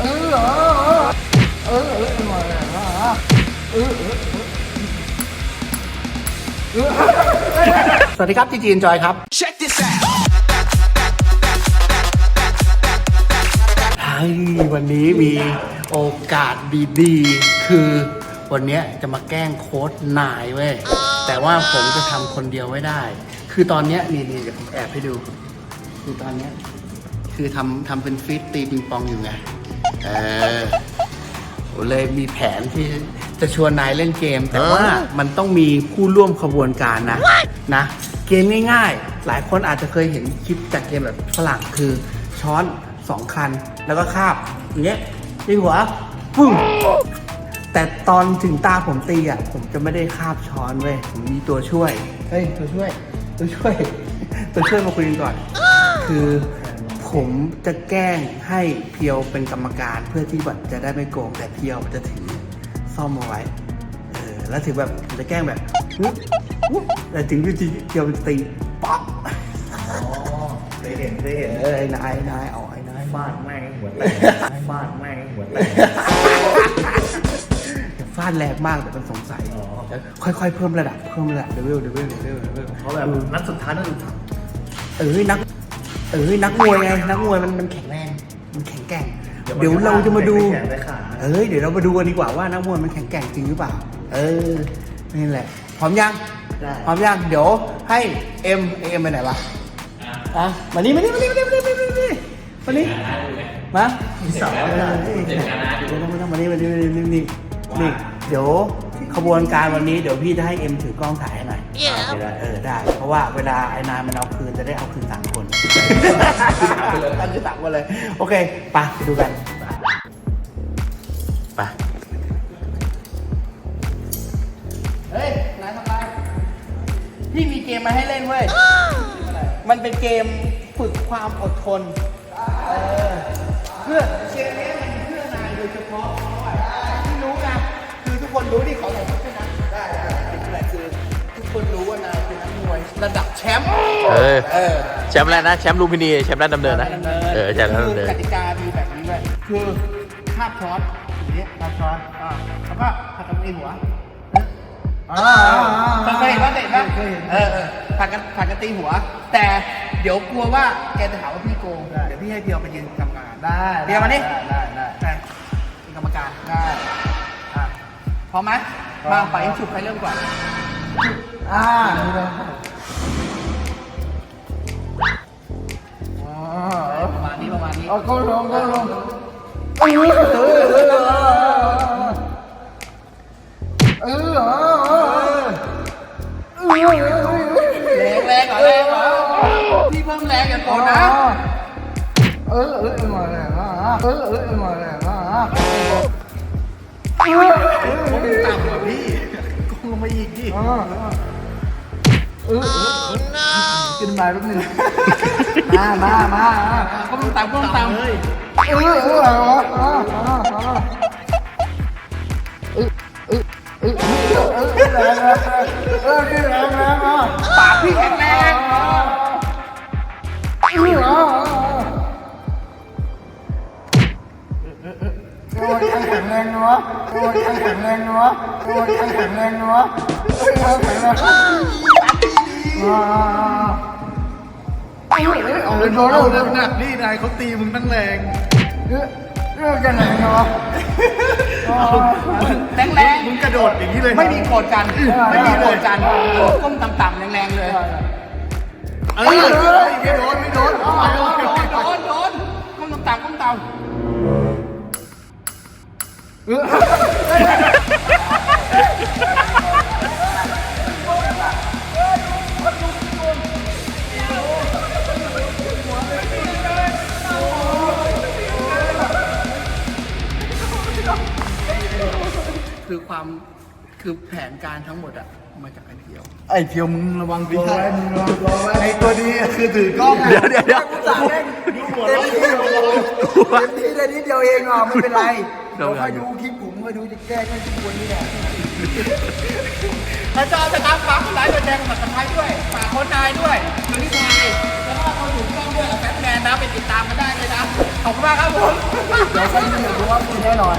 เออเออเออเออมาแล้วเออเออสวัสดีครับจีจีนจอยครับ Check this out. เฮ้ยวันนี้มีโอกาสดีๆ คือวันเนี้ยจะมาแกล้งโค้ดนายเว้ย แต่ว่าผมจะทำคนเดียวไม่ได้ คือตอนเนี้ยนี่นี่เดี๋ยวผมแอบให้ดู คือตอนเนี้ยคือทำทำเป็นฟิตตีปิงปองอยู่ไง เออผมเลยมีแผนที่จะชวนนายเล่นเกม แต่ว่ามันต้องมีผู้ร่วมขบวนการนะนะ เกมง่ายๆ หลายคนอาจจะเคยเห็นคลิปจากเกมแบบฝรั่งคือช้อนสองคัน แล้วก็คาบอย่างเงี้ยตีหัวปึ้งแต่ตอนถึงตาผมตีอะผมจะไม่ได้คาบช้อนเว้ยผมมีตัวช่วยเฮ้ยตัวช่วย ตัวช่วย ตัวช่วยมาคุยกันก่อน คือ ผมจะแกล้งให้เพียวเป็นกรรมการเพื่อที่แบบจะได้ไม่โกงแต่เพียวจะถือซ่อมเอาไว้เออแล้วถือแบบผมจะแกล้งแบบวุ๊บวุ๊บแต่ถึงจริงๆเพียวมันตีป๊อกเคยเห็นเคยเห็นเออไอ้นายนายเอาไอ้นายฟาดแม่งหัวแตกฟาดแม่งหัวแตกฟาดแรงมากแต่มันสงสัยอ๋อแล้วค่อยๆเพิ่มระดับเพิ่มระดับเลเวลเลเวลเลเวลเลเวลเขาแบบนัดสุดท้ายนัดสุดท้ายเออนักเออนักมวยไงนักมวยมันมันแข็งแรงมันแข็งแกร่ง เดี๋ยวเราจะมาดู แขนได้ขาเอ้ยเดี๋ยวเรามาดูกันดีกว่าว่านักมวยมันแข็งแกร่งจริงหรือเปล่า เออนี่แหละพร้อมยังได้พร้อมยังเดี๋ยวให้เอ็มเอ็มไปไหนวะอะมานี่มานี่มานี่มานี่มานี่มานี่มานี่มานี่มาที่สองเออเดี๋ยวต้องมาต้องมานี่มานี่มานี่นี่นี่นี่เดี๋ยว ขบวนการวันนี้เดี๋ยวพี่จะให้เอ็มถือกล้องถ่ายให้หน่อยเออได้ เพราะว่าเวลาไอ้นายมันเอาคืนจะได้เอาคืนสามคนเอาคืนสามคนเลย โอเคไปไปดูกันไปเฮ้ยนายทำไรพี่มีเกมมาให้เล่นเว้ย มันเป็นเกมฝึกความอดทนเออเพื่อเกมนี้มันเพื่อนายโดยเฉพาะที่รู้นะคือ ทุกคนรู้ที่เขาใส่ชุดใช่ไหมได้ได้ที่ไหนคือ ทุกคนรู้ว่านายเป็นนักมวยระดับแชมป์เออ เออ แชมป์แล้วนะ แชมป์ลุมพินี แชมป์ด้านดำเนินนะ เออ แชมป์ด้านดำเนิคือกนติกามีแบบนี้เลยคือคาบช้อนอย่างนี้คาบช้อนอ่าแล้วก็ผัดกันตีหัวอ่าเคยเห็นป่ะเคยเห็นป่ะเออเออผัดกันผัดกันตีหัว แต่เดี๋ยวกลัวว่าแกจะหาว่าพี่โกง เดี๋ยวพี่ให้เพียวไปยืนกรรมการได้เพียวมานี่ได้ได้ได้เป็นกรรมการได้อะพ ร้อมไหมมาไปฉุบใครเริ่มก่อนอ่านี่เลยประมาณนี้ประมาณนี้เอาก็ลงก็ลงเออเออเออเออเออเออเออแรงแรงเหรอแรงเหรอพี่เพิ่มแรงอย่าโกรธนะเออเออมาแล้วเออเออมาแล้วต่ำกว่าพี่กงล งมาอีกดิเออเออกินมาแป๊บนึงมามามาก็ต้องตามก็ต้องตามเลยเออเอออะไรวะอ่าอ่าอ่าเออเออเออเออแรงแรงเออแรงแรงอะปากพี่แข็งแร นะวะโอ้ยแข็งแรงนะวะโอ้ยแข็งแรงนะวะโอ้ยแข็งแรงอ่าเอาเลยโดนเอาเอาเรื่เลอยงหนักนี่นายเขาตีมึงตั้งแรงเรื่องเรื่องกันไหนนะวะแรงแรงมึงกระโดดอย่างนี้เลย ไม่มีโกรธกัน ไม่มีโกรธกันก้มต่ำๆแรงๆเลย เออไม่โดนไม่โดนเอาใหม่เอาใหม่โดนโดนก้มต่ำๆก้มต่ำ คือความคือแผนการทั้งหมดอะมาจากไอเพียว ไอ้เพียวมึงระวังดีไว้มึงระวังไอ้ตัวนี้คือถือกล้องเดี๋ยวเดี๋ยวเดี๋ยว เต็มที่เต็มที่ได้นิดเดียวเองอะไม่เป็นไร เดี๋เดี๋ยยววค่อยดูคลิปผมค่อยดูจะแก้แค่ทุกคนนี้แหละถ้าจอจะตามฝากคนร้ายโดนแดงกับสัมภาษด้วยฝากคนนายด้วยคนที่นายแล้วก็คนถูกต้องด้วยแฟนแมนนะไปติดตามกันได้เลยนะขอบคุณมากครับผมเดี๋ยวฉันจะดูว่ามีแน่นอน